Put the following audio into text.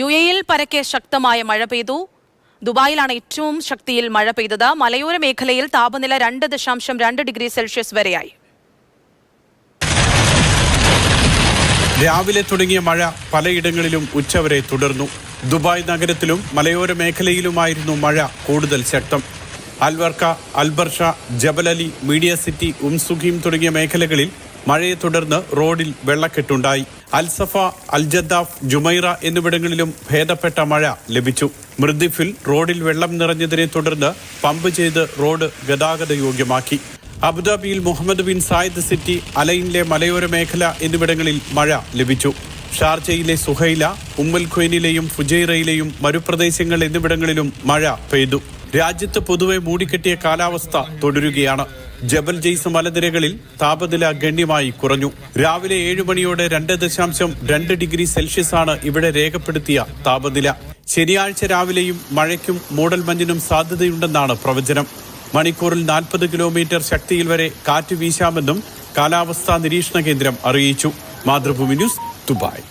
U എയിൽ പരക്കെ ശക്തമായ മഴ പെയ്തു. ദുബായിലാണ് ഏറ്റവും ശക്തിയിൽ മഴ പെയ്തത്. മലയോര മേഖലയിൽ താപനില രണ്ട് ദശാംശം രണ്ട് ഡിഗ്രി സെൽഷ്യസ് വരെയായി. രാവിലെ തുടങ്ങിയ മഴ പലയിടങ്ങളിലും ഉച്ചവരെ തുടർന്നു. ദുബായ് നഗരത്തിലും മലയോര മേഖലയിലുമായിരുന്നു മഴ കൂടുതൽ ശക്തം. Al Warqa Al Barsha Jebel Ali Media City Umm Suqeim തുടങ്ങിയ മേഖലകളിൽ മഴയെ തുടർന്ന് റോഡിൽ വെള്ളക്കെട്ടുണ്ടായി. അൽസഫ അൽജദ്ദാഫ് ജുമൈറ എന്നിവിടങ്ങളിലും ഭേദപ്പെട്ട മഴ ലഭിച്ചു. മൃദിഫിൽ റോഡിൽ വെള്ളം നിറഞ്ഞതിനെ തുടർന്ന് പമ്പ് ചെയ്ത് റോഡ് ഗതാഗത യോഗ്യമാക്കി. അബുദാബിയിൽ മുഹമ്മദ് ബിൻ സായിദ് സിറ്റി അലൈനിലെ മലയോര മേഖല എന്നിവിടങ്ങളിൽ മഴ ലഭിച്ചു. ഷാർജയിലെ സുഹൈല ഉമ്മൽ ഖ്വൈനിലെയും ഫുജൈറയിലെയും മരുപ്രദേശങ്ങൾ എന്നിവിടങ്ങളിലും മഴ പെയ്തു. രാജ്യത്ത് പൊതുവെ മൂടിക്കെട്ടിയ കാലാവസ്ഥ തുടരുകയാണ്. ജബൽ ജെയ്സ് മലനിരകളിൽ താപനില ഗണ്യമായി കുറഞ്ഞു. രാവിലെ ഏഴ് മണിയോടെ രണ്ട് ദശാംശം രണ്ട് ഡിഗ്രി സെൽഷ്യസ് ആണ് ഇവിടെ രേഖപ്പെടുത്തിയ താപനില. ശനിയാഴ്ച രാവിലെയും മഴയ്ക്കും മൂടൽമഞ്ഞിനും സാധ്യതയുണ്ടെന്നാണ് പ്രവചനം. മണിക്കൂറിൽ നാൽപ്പത് കിലോമീറ്റർ ശക്തിയിൽ വരെ കാറ്റ് വീശാമെന്നും കാലാവസ്ഥാ നിരീക്ഷണ കേന്ദ്രം അറിയിച്ചു. Mathrubhumi news Dubai.